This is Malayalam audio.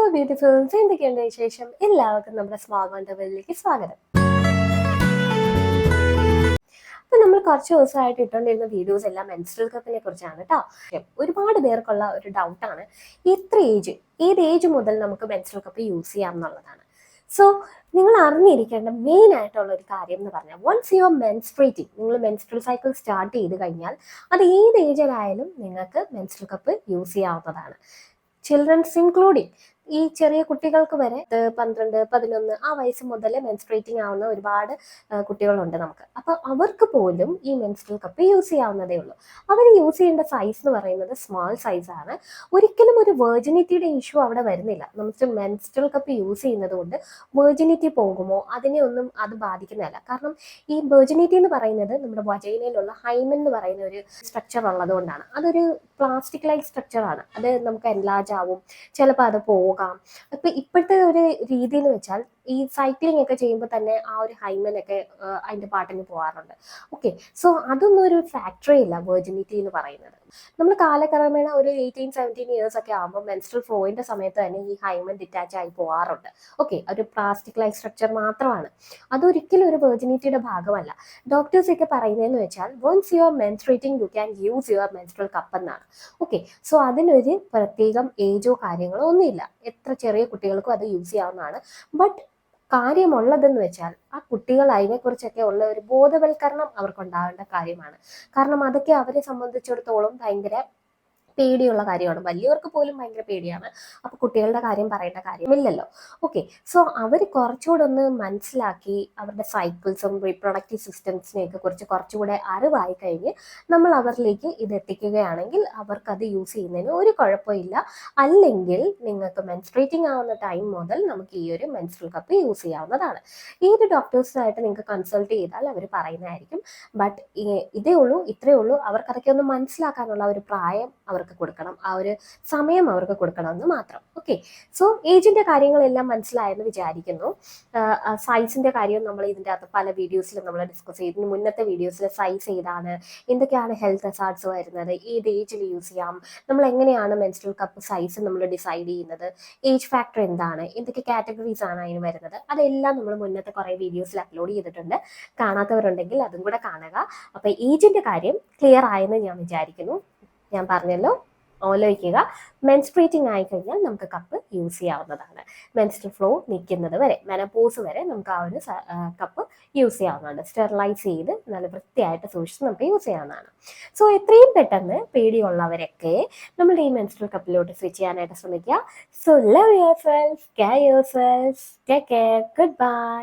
ഹലോ ബ്യൂട്ടിഫുൾസ് എന്തൊക്കെയുണ്ട് വിശേഷം? എല്ലാവർക്കും നമ്മുടെ സ്മാൾ സ്വാഗതം. അപ്പൊ നമ്മൾ കുറച്ച് ദിവസമായിട്ട് ഇട്ടുകൊണ്ടിരുന്ന വീഡിയോസ് എല്ലാം മെൻസ്ട്രൽ കപ്പിനെ കുറിച്ചാണ് കേട്ടോ ഒരുപാട് പേർക്കുള്ള ഒരു ഡൗട്ടാണ് എത്ര ഏജ് ഏത് ഏജ് മുതൽ നമുക്ക് മെൻസ്ട്രൽ കപ്പ് യൂസ് ചെയ്യാം എന്നുള്ളതാണ്. സോ നിങ്ങൾ അറിഞ്ഞിരിക്കേണ്ട മെയിൻ ആയിട്ടുള്ള ഒരു കാര്യം എന്ന് പറഞ്ഞാൽ വൺസ് യുവർ മെൻസ്ട്രേറ്റിംഗ് നിങ്ങൾ മെൻസ്ട്രൽ സൈക്കിൾ സ്റ്റാർട്ട് ചെയ്ത് കഴിഞ്ഞാൽ അത് ഏത് ഏജിലായാലും നിങ്ങൾക്ക് മെൻസ്ട്രൽ കപ്പ് യൂസ് ചെയ്യാവുന്നതാണ്. ചിൽഡ്രൻസ് ഇൻക്ലൂഡിങ് ഈ ചെറിയ കുട്ടികൾക്ക് വരെ പന്ത്രണ്ട് പതിനൊന്ന് ആ വയസ്സ് മുതൽ മെൻസ്ട്രേറ്റിംഗ് ആവുന്ന ഒരുപാട് കുട്ടികളുണ്ട് നമുക്ക്. അപ്പൊ അവർക്ക് പോലും ഈ മെൻസ്ട്രൽ കപ്പ് യൂസ് ചെയ്യാവുന്നതേ ഉള്ളൂ. അവർ യൂസ് ചെയ്യേണ്ട സൈസ് എന്ന് പറയുന്നത് സ്മോൾ സൈസ് ആണ്. ഒരിക്കലും ഒരു വേർജിനിറ്റിയുടെ ഇഷ്യൂ അവിടെ വരുന്നില്ല. നമുക്ക് മെൻസ്ട്രൽ കപ്പ് യൂസ് ചെയ്യുന്നത് കൊണ്ട് വേർജിനിറ്റി പോകുമോ അതിനെ ഒന്നും അത് ബാധിക്കുന്നതല്ല. കാരണം ഈ വെർജിനിറ്റി എന്ന് പറയുന്നത് നമ്മുടെ വജൈനയിലുള്ള ഹൈമൻ എന്ന് പറയുന്ന ഒരു സ്ട്രക്ചർ ഉള്ളതുകൊണ്ടാണ്. അതൊരു പ്ലാസ്റ്റിക് ലൈക്ക് സ്ട്രക്ചർ ആണ്. അത് നമുക്ക് എൻലാജ് ആവും. ചിലപ്പോൾ അത് പോകാം. അപ്പൊ ഇപ്പോഴത്തെ ഒരു രീതി എന്ന് വെച്ചാൽ ഈ സൈക്ലിംഗ് ഒക്കെ ചെയ്യുമ്പോൾ തന്നെ ആ ഒരു ഹൈമനൊക്കെ അതിന്റെ പാട്ടിന് പോകാറുണ്ട് ഓക്കെ സോ അതൊന്നും ഒരു ഫാക്ടറി ഇല്ല വെർജിനിറ്റി എന്ന് പറയുന്നത്. നമ്മൾ കാലക്രമേണ ഒരു എയ്റ്റീൻ സെവന്റീൻ ഇയേഴ്സ് ഒക്കെ ആകുമ്പോൾ മെൻസ്ട്രൽ ഫ്ലോയിന്റെ സമയത്ത് തന്നെ ഈ ഹൈമൻ ഡിറ്റാച്ച് ആയി പോകാറുണ്ട് ഓക്കെ ഒരു പ്ലാസ്റ്റിക് ലൈക്ക് സ്ട്രക്ചർ മാത്രമാണ്. അതൊരിക്കലും ഒരു വെർജിനിറ്റിയുടെ ഭാഗമല്ല. ഡോക്ടേഴ്സ് ഒക്കെ പറയുന്നതെന്ന് വെച്ചാൽ once you are menstruating you can use your menstrual cup എന്നാണ്. ഓക്കെ സോ അതിനൊരു പ്രത്യേകം ഏജോ കാര്യങ്ങളോ ഒന്നുമില്ല. എത്ര ചെറിയ കുട്ടികൾക്കും അത് യൂസ് ചെയ്യാവുന്നതാണ്. ബട്ട് കാര്യമുള്ളതെന്ന് വെച്ചാൽ ആ കുട്ടികൾ അതിനെക്കുറിച്ചൊക്കെ ഉള്ള ഒരു ബോധവൽക്കരണം അവർക്കുണ്ടാവേണ്ട കാര്യമാണ്. കാരണം അതൊക്കെ അവരെ സംബന്ധിച്ചിടത്തോളം ഭയങ്കര പേടിയുള്ള കാര്യമാണ്. വലിയവർക്ക് പോലും ഭയങ്കര പേടിയാണ്. അപ്പൊ കുട്ടികളുടെ കാര്യം പറയേണ്ട കാര്യമില്ലല്ലോ. ഓക്കെ സോ അവർ കുറച്ചുകൂടെ ഒന്ന് മനസ്സിലാക്കി അവരുടെ സൈക്കിൾസും റീപ്രൊഡക്റ്റീവ് സിസ്റ്റംസിനെയൊക്കെ കുറിച്ച് കുറച്ചുകൂടെ അറിവായി കഴിഞ്ഞ് നമ്മൾ അവരിലേക്ക് ഇത് എത്തിക്കുകയാണെങ്കിൽ അവർക്കത് യൂസ് ചെയ്യുന്നതിന് ഒരു കുഴപ്പമില്ല. അല്ലെങ്കിൽ നിങ്ങൾക്ക് മെൻസ്ട്രേറ്റിംഗ് ആവുന്ന ടൈം മുതൽ നമുക്ക് ഈ ഒരു മെൻസ്ട്രൽ കപ്പ് യൂസ് ചെയ്യാവുന്നതാണ്. ഏത് ഡോക്ടേഴ്സിനായിട്ട് നിങ്ങൾക്ക് കൺസൾട്ട് ചെയ്താൽ അവർ പറയുന്നതായിരിക്കും. ബട്ട് ഇതേ ഉള്ളൂ ഇത്രയേ ഉള്ളൂ. അവർക്കതൊക്കെ ഒന്ന് മനസ്സിലാക്കാനുള്ള ഒരു പ്രായം അവർക്ക് കൊടുക്കണം. ആ ഒരു സമയം അവർക്ക് കൊടുക്കണം എന്ന് മാത്രം ഓക്കെ സോ ഏജിന്റെ കാര്യങ്ങളെല്ലാം മനസ്സിലായെന്ന് വിചാരിക്കുന്നു. സൈസിന്റെ കാര്യം നമ്മൾ ഇതിന്റെ അകത്ത് പല വീഡിയോസിലും നമ്മൾ ഡിസ്കസ് ചെയ്തു. മുന്നത്തെ വീഡിയോസിൽ സൈസ് ഏതാണ്? എന്തൊക്കെയാണ് ഹെൽത്ത് ഹെസാർട്സ് വരുന്നത്? ഏത് ഏജിൽ യൂസ് ചെയ്യാം? നമ്മൾ എങ്ങനെയാണ് മെൻസ്ട്രൽ കപ്പ് സൈസ് നമ്മൾ ഡിസൈഡ് ചെയ്യുന്നത്? ഏജ് ഫാക്ടർ എന്താണ്? എന്തൊക്കെ കാറ്റഗറീസ് ആണ് അതിന് വരുന്നത്? അതെല്ലാം നമ്മൾ മുന്നത്തെ കുറേ വീഡിയോസിൽ അപ്ലോഡ് ചെയ്തിട്ടുണ്ട്. കാണാത്തവരുണ്ടെങ്കിൽ അതും കൂടെ കാണുക. അപ്പോൾ ഏജിന്റെ കാര്യം ക്ലിയർ ആയെന്ന് ഞാൻ വിചാരിക്കുന്നു. ഞാൻ പറഞ്ഞല്ലോ. ആലോചിക്കുക മെൻസ്ട്രേറ്റിംഗ് ആയി കഴിഞ്ഞാൽ നമുക്ക് കപ്പ് യൂസ് ചെയ്യാവുന്നതാണ്. മെൻസ്ട്രൽ ഫ്ലോ നിൽക്കുന്നത് വരെ മെനപ്പോസ് വരെ നമുക്ക് ആ ഒരു കപ്പ് യൂസ് ചെയ്യാവുന്നതാണ്. സ്റ്റെറിലൈസ് ചെയ്ത് നല്ല വൃത്തിയായിട്ട് സൂക്ഷിച്ച് നമുക്ക് യൂസ് ചെയ്യാവുന്നതാണ്. സോ എത്രയും പെട്ടെന്ന് പേടിയുള്ളവരൊക്കെ നമ്മുടെ ഈ മെൻസ്ട്രൽ കപ്പിലോട്ട് സ്വിച്ച് ചെയ്യാനായിട്ട് ശ്രമിക്കുക. So love yourself care yourself take care goodbye